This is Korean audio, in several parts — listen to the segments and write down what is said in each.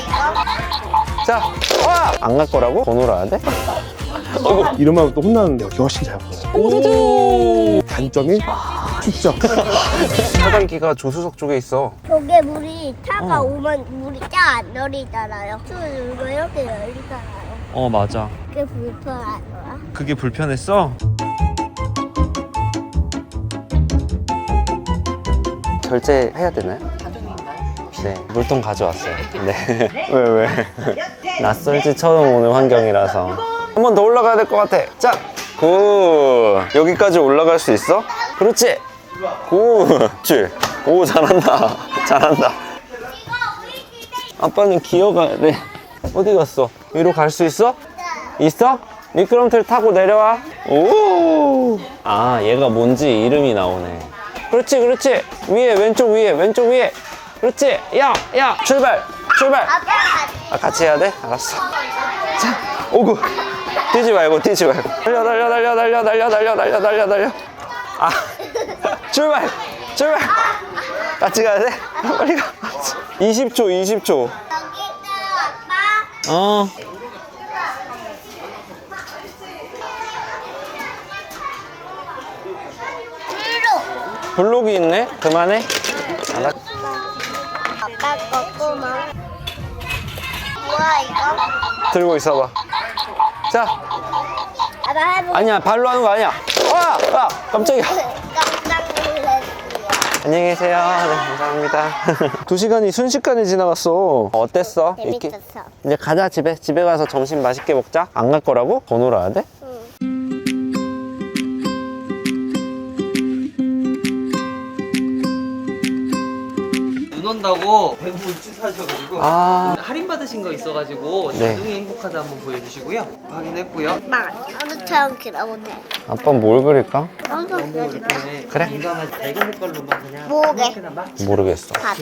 이거? 자, 와! 안 갈 거라고? 더 놀아야 돼? 이러면 또 혼나는데 여기 훨씬 잘 보여요. 단점이 축적. 차단기가 조수석 쪽에 있어. 저게 물이 차가 어. 오면 물이 쫙안 열리잖아요. 또 이거 이렇게 열리잖아요. 어, 맞아. 그게 불편한 거야? 그게 불편했어? 결제해야 되나요? 네, 물통 가져왔어요. 네. 왜, 왜? 낯설지 처음 오는 환경이라서. 한 번 더 올라가야 될 것 같아. 자, 굿. 여기까지 올라갈 수 있어? 그렇지. 굿. 줄. 오, 잘한다. 잘한다. 아빠는 기어가야 돼. 어디 갔어? 위로 갈 수 있어? 있어? 미끄럼틀 타고 내려와. 오. 아, 얘가 뭔지 이름이 나오네. 그렇지, 그렇지. 위에, 왼쪽 위에, 왼쪽 위에. 그렇지. 야, 야, 출발, 출발. 아, 같이 해야 돼? 알았어. 자, 오구. 뛰지 말고, 뛰지 말고. 달려, 달려, 달려, 달려, 달려, 달려, 달려, 달려, 달려. 아, 출발, 출발. 같이 가야 돼? 빨리 가. 20초, 20초. 여기 있어요 아빠. 어. 블록이 있네? 그만해. 아빠 거꾸만. 뭐야 이거? 들고 있어봐. 자, 아빠 해보. 아니야, 발로 하는 거 아니야. 와! 와! 깜짝이야. 깜짝 놀랐어요. 안녕히 계세요. 네, 감사합니다. 두 시간이 순식간에 지나갔어. 어땠어? 재밌었어. 이제 가자, 집에. 집에 가서 점심 맛있게 먹자. 안 갈 거라고? 더 놀아야 돼? 눈 온다고 배우 취소하셔가지고 아. 할인 받으신 거 있어가지고 네. 자동이 행복하다 한번 보여주시고요 확인했고요 아빠 나도처럼 그려보네. 아빠 뭘 그릴까? 나도 그려줄게. 이렇게 그래. 민감한 밝은 색깔로만 그냥 뭐게? 막 모르겠어. 다.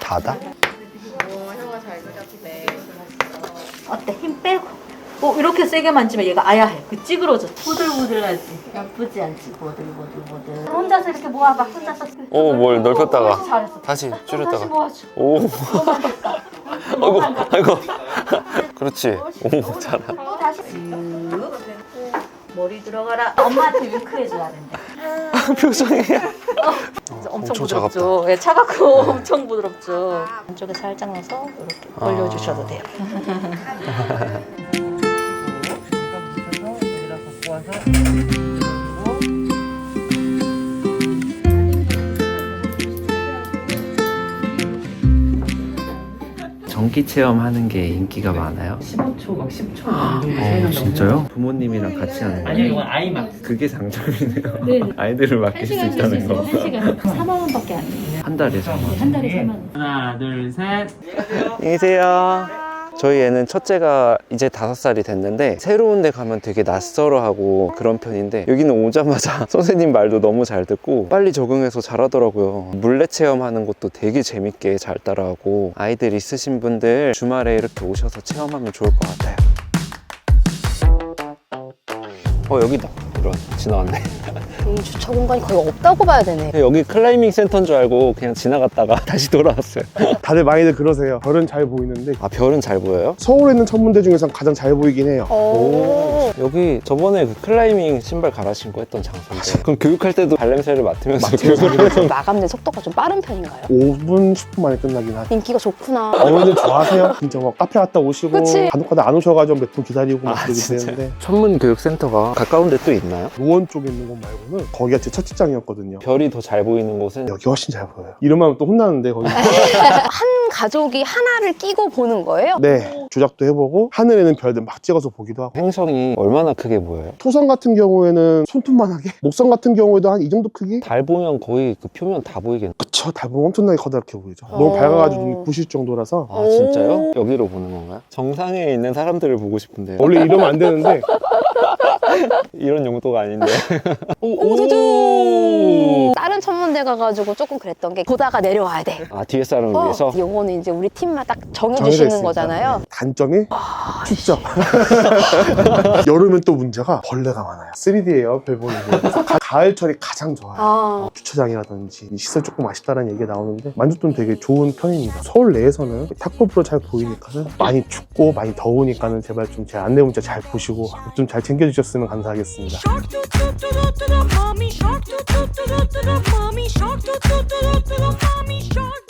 바다? 어때? 힘 빼고. 어, 이렇게 세게 만지면 얘가 아야 해. 그 찌그러져. 부들부들하지. 나쁘지 않지. 부들부들부들. 혼자서 이렇게 모아봐. 혼자서. 오, 뭘 넓혔다가. 잘했어. 다시 다시 줄였다가. 모아줘. 오. 아이고, 아이고. 그렇지. 오, 잘하. 또 다시. 쓱. 머리 들어가라. 엄마한테 윙크해줘야 된다. 표정이. 엄청, 엄청 부드럽죠. 예, 차갑고 엄청 부드럽죠. 안쪽에 살짝 넣어서 이렇게 올려주셔도 돼요. 전기 체험하는 게 인기가 많아요? 15초 막 10초 어, 진짜요? 부모님이랑 같이 하는 거예요? 아니요 이건 아이막스 그게 장점이네요. 아이들을 맡길 수 있다는 거. 4만 원밖에 안 돼요. 한 달에 3만 한 달에 4만 원. 하나 둘셋 안녕히 계세요. 저희 애는 첫째가 이제 다섯 살이 됐는데 새로운 데 가면 되게 낯설어하고 그런 편인데 여기는 오자마자 선생님 말도 너무 잘 듣고 빨리 적응해서 잘하더라고요. 물레 체험하는 것도 되게 재밌게 잘 따라하고 아이들 있으신 분들 주말에 이렇게 오셔서 체험하면 좋을 것 같아요. 어 여기다 이런 지나갔네. 이 주차 공간이 거의 없다고 봐야 되네. 여기 클라이밍 센터인 줄 알고 그냥 지나갔다가 다시 돌아왔어요. 다들 많이들 그러세요. 별은 잘 보이는데 아 별은 잘 보여요? 서울에 있는 천문대 중에서 가장 잘 보이긴 해요. 오. 여기 저번에 그 클라이밍 신발 갈아 신고 했던 장소인데 그럼 교육할 때도 발냄새를 맡으면서 교육을 해서 마감된 속도가 좀 빠른 편인가요? 5분, 10분 만에 끝나긴 하죠. 인기가 좋구나. 어머니들 좋아하세요. 진짜 막 카페 갔다 오시고 그치? 간혹가다 안 오셔가지고 몇 분 기다리고 막 아, 그러게 진짜? 되는데 천문 교육센터가 가까운 데 또 있나요? 노원 쪽에 있는 곳 말고는 거기가 제 첫 직장이었거든요. 별이 더 잘 보이는 곳은 여기 훨씬 잘 보여요. 이러면 또 혼나는데 거기. 한 가족이 하나를 끼고 보는 거예요? 네, 조작도 해보고 하늘에는 별들 막 찍어서 보기도 하고. 행성이 얼마나 크게 보여요? 토성 같은 경우에는 손톱만하게, 목성 같은 경우에도 한 이 정도 크기? 달 보면 거의 그 표면 다 보이겠네 그쵸, 달 보면 엄청나게 커다랗게 보이죠. 너무 어. 밝아가지고 눈이 부실 정도라서 아 진짜요? 여기로 보는 건가요? 정상에 있는 사람들을 보고 싶은데 원래 이러면 안 되는데 이런 용도가 아닌데. 오, 두 두. 다른 천문대 가가지고 조금 그랬던 게 보다가 내려와야 돼. 아 뒤에 사람을 어, 위해서 요거는 이제 우리 팀만 딱 정해주시는 있으니까. 거잖아요. 단점이 춥죠. 여름엔 또 문제가 벌레가 많아요. 3D예요, 별 보는 게. 가- 가을철이 가장 좋아요. 아, 주차장이라든지 이 시설 조금 아쉽다는 얘기가 나오는데 만족도는 되게 좋은 편입니다. 서울 내에서는 탁구프로 잘 보이니까는 많이 춥고 많이 더우니까는 제발 좀 제 안내 문자 잘 보시고 좀 잘 챙겨주셨으면 감사하겠습니다. Shark mommy shark da da mommy shark, da da da da da mommy shark.